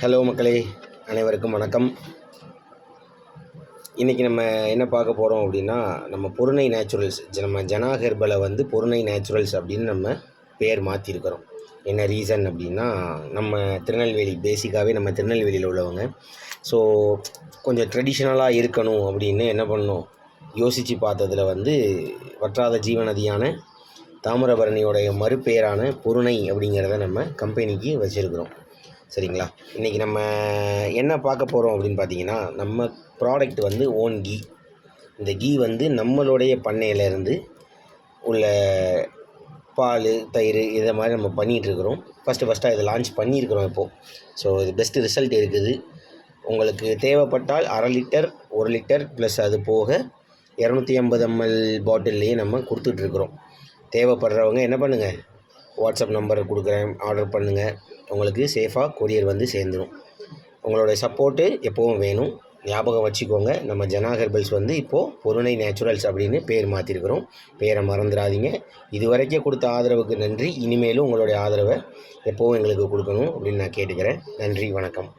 Hello மக்களே அனைவருக்கும் வணக்கம். இன்றைக்கி நம்ம என்ன பார்க்க போகிறோம் அப்படின்னா நம்ம பொருணை நேச்சுரல்ஸ் நம்ம ஜனா ஹெர்பலை வந்து பொருணை நேச்சுரல்ஸ் அப்படின்னு நம்ம பேர் மாற்றிருக்கிறோம் என்ன ரீசன் அப்படின்னா நம்ம திருநெல்வேலி பேசிக்காகவே நம்ம திருநெல்வேலியில் உள்ளவங்க. ஸோ கொஞ்சம் ட்ரெடிஷ்னலாக இருக்கணும் அப்படின்னு என்ன பண்ணோம் யோசித்து பார்த்ததுல வந்து வற்றாத ஜீவநதியான தாமிரபரணியோடைய மறுபெயரான பொருணை அப்படிங்கிறத நம்ம கம்பெனிக்கு வச்சுருக்கிறோம். சரிங்களா? இன்றைக்கி நம்ம என்ன பார்க்க போகிறோம் அப்படின்னு பார்த்தீங்கன்னா நம்ம ப்ராடக்ட் வந்து ஓன் கீ இந்த கீ வந்து நம்மளுடைய பண்ணையிலேருந்து உள்ள பால் தயிர் இதை மாதிரி நம்ம பண்ணிகிட்ருக்குறோம் ஃபஸ்ட்டு ஃபஸ்ட்டாக இதை லான்ச் பண்ணியிருக்கிறோம் இப்போது ஸோ இது பெஸ்ட்டு ரிசல்ட் இருக்குது. உங்களுக்கு தேவைப்பட்டால் அரை லிட்டர் ஒரு லிட்டர் ப்ளஸ் அது போக இரநூத்தி ஐம்பது எம்எல் பாட்டில்லையே நம்ம கொடுத்துட்ருக்குறோம் தேவைப்படுறவங்க என்ன பண்ணுங்கள் வாட்ஸ்அப் நம்பர் கொடுக்குறேன் ஆர்டர் பண்ணுங்கள் உங்களுக்கு சேஃபாக கொரியர் வந்து சேர்ந்துடும் உங்களுடைய சப்போர்ட்டு எப்போவும் வேணும். ஞாபகம் வச்சுக்கோங்க நம்ம ஜனா ஹெர்பல்ஸ் வந்து இப்போது பொருணை நேச்சுரல்ஸ் அப்படின்னு பேர் மாற்றிருக்கிறோம் பேரை மறந்துடாதீங்க. இதுவரைக்கும் கொடுத்த ஆதரவுக்கு நன்றி. இனிமேலும் உங்களுடைய ஆதரவை எப்போவும் எங்களுக்கு கொடுக்கணும் அப்படின்னு நான் கேட்டுக்கிறேன். நன்றி வணக்கம்.